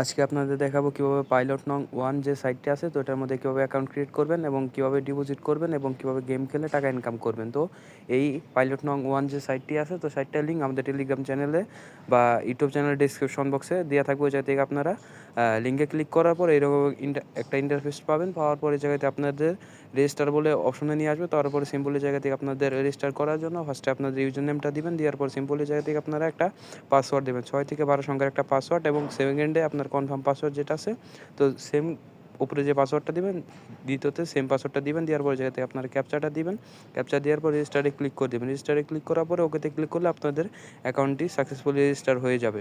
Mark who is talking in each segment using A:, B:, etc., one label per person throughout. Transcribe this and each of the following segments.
A: আজকে আপনাদের দেখাবো কীভাবে পাইলট নং ওয়ান যে সাইটটি আছে, তো এটার মধ্যে কীভাবে অ্যাকাউন্ট ক্রিয়েট করবেন এবং কীভাবে ডিপোজিট করবেন এবং কীভাবে গেম খেলে টাকা ইনকাম করবেন। তো এই পাইলট নং ওয়ান যে সাইটটি আছে, তো সাইটটার লিঙ্ক আমাদের টেলিগ্রাম চ্যানেলে বা ইউটিউব চ্যানেলের ডিসক্রিপশন বক্সে দেওয়া থাকবে ওই থেকে আপনারা। লিঙ্কে ক্লিক করার পর এরকম একটা ইন্টারফেস পাবেন। পাওয়ার পরে জায়গাতে আপনাদের রেজিস্টার বলে অপশনে নিয়ে আসবে। তারপরে সিম্পলি জায়গা থেকে আপনাদের রেজিস্টার করার জন্য ফার্স্টে আপনাদের ইউজার নেমটা দিবেন। দেওয়ার পর সিম্পলি জায়গা থেকে আপনারা একটা পাসওয়ার্ড দেবেন। ছয় থেকে বারো সংখ্যার একটা পাসওয়ার্ড এবং সেকেন্ডে আপনার কনফার্ম পাসওয়ার্ড যেটা আছে, তো সেম উপরে যে পাসওয়ার্ডটা দিবেন, দ্বিতীয়তে সেম পাসওয়ার্ডটা দিবেন। দেওয়ার পরে জায়গাতে আপনার ক্যাপচাটা দিবেন। ক্যাপচার দেওয়ার পর রেজিস্টারে ক্লিক করে দেবেন। রেজিস্টারে ক্লিক করার পরে ওকেতে ক্লিক করলে আপনাদের অ্যাকাউন্টটি সাকসেসফুলি রেজিস্টার হয়ে যাবে।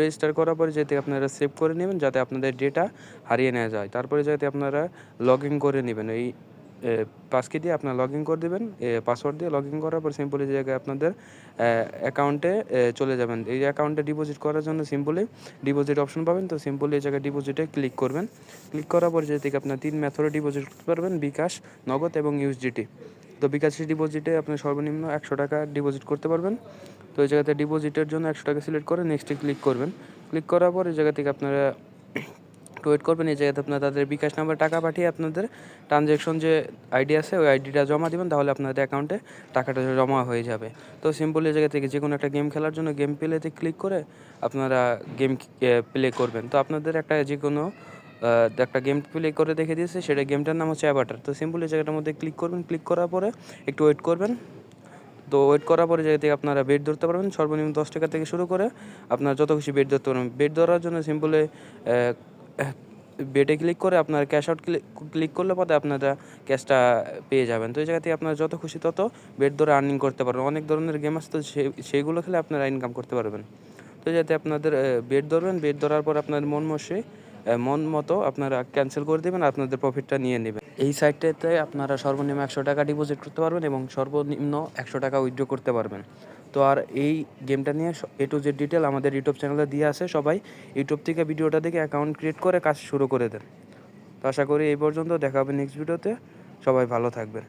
A: রেজিস্টার করার পরে যাতে আপনারা সেভ করে নেবেন, যাতে আপনাদের ডেটা হারিয়ে নেওয়া যায়। তারপরে যাতে আপনারা লগ ইন করে নেবেন। এই পাসকি দিয়ে আপনার লগ ইন করে দেবেন। পাসওয়ার্ড দিয়ে লগ ইন করার পর সিম্পলি জায়গায় আপনাদের অ্যাকাউন্টে চলে যাবেন। এই অ্যাকাউন্টে ডিপোজিট করার জন্য সিম্পলি ডিপোজিট অপশন পাবেন। তো সিম্পলি এই জায়গায় ডিপোজিটে ক্লিক করবেন। ক্লিক করার পর যে থেকে আপনার তিন মেথডে ডিপোজিট করতে পারবেন, বিকাশ, নগদ এবং ইউএসডিটি তো বিকাশ ডিপোজিটে আপনি সর্বনিম্ন একশো টাকা ডিপোজিট করতে পারবেন। তো এই জায়গাতে ডিপোজিটের জন্য একশো টাকা সিলেক্ট করে নেক্সটে ক্লিক করবেন। ক্লিক করার পর এই জায়গা থেকে আপনারা ওয়েট করবেন, এই জায়গাতে আপনার তাদের বিকাশ নাম্বার টাকা পাঠিয়ে আপনাদের ট্রানজ্যাকশন যে আইডি আছে, ওই আইডিটা জমা দিবেন, তাহলে আপনাদের অ্যাকাউন্টে টাকাটা জমা হয়ে যাবে। তো সিম্পল এই জায়গা থেকে যে কোনো একটা গেম খেলার জন্য গেম প্লেতে ক্লিক করে আপনারা গেম প্লে করবেন। তো আপনাদের একটা যে কোনো একটা গেম প্লে করে দেখে দিয়েছে, সেটা গেমটার নাম হচ্ছে অ্যাভাটার তো সিম্পল এই জায়গাটার মধ্যে ক্লিক করবেন। ক্লিক করার পরে একটু ওয়েট করবেন। তো ওয়েট করার পরে থেকে আপনারা বেড ধরতে পারবেন, সর্বনিম্ন দশ টাকা থেকে শুরু করে আপনারা যত খুশি বেড ধরতে পারবেন। বেড ধরার জন্য সিম্পলে বেডে ক্লিক করে আপনার ক্যাশ আউট ক্লিক করলে পরে আপনারা ক্যাশটা পেয়ে যাবেন। তো এই জায়গা থেকে আপনারা যত খুশি তত বেড ধরে আর্নিং করতে পারবেন। অনেক ধরনের গেম আছে, তো সেইগুলো খেলে আপনারা ইনকাম করতে পারবেন। তো যাতে আপনাদের বেড ধরবেন। বেড ধরার পর আপনার মন মশে মন মতো আপনারা ক্যান্সেল করে দেবেন, আপনাদের প্রফিটটা নিয়ে নেবেন। এই সাইটটাতে আপনারা সর্বনিম্ন একশো টাকা ডিপোজিট করতে পারবেন এবং সর্বনিম্ন একশো টাকা উইথড্র করতে পারবেন। তো আর এই গেমটা নিয়ে এ টু জেড ডিটেল আমাদের ইউটিউব চ্যানেলে দিয়ে আসে সবাই ইউটিউব থেকে ভিডিওটা দেখে অ্যাকাউন্ট ক্রিয়েট করে কাজ শুরু করে দেন। তো আশা করি এই পর্যন্ত, দেখা হবে নেক্সট ভিডিওতে সবাই ভালো থাকবেন।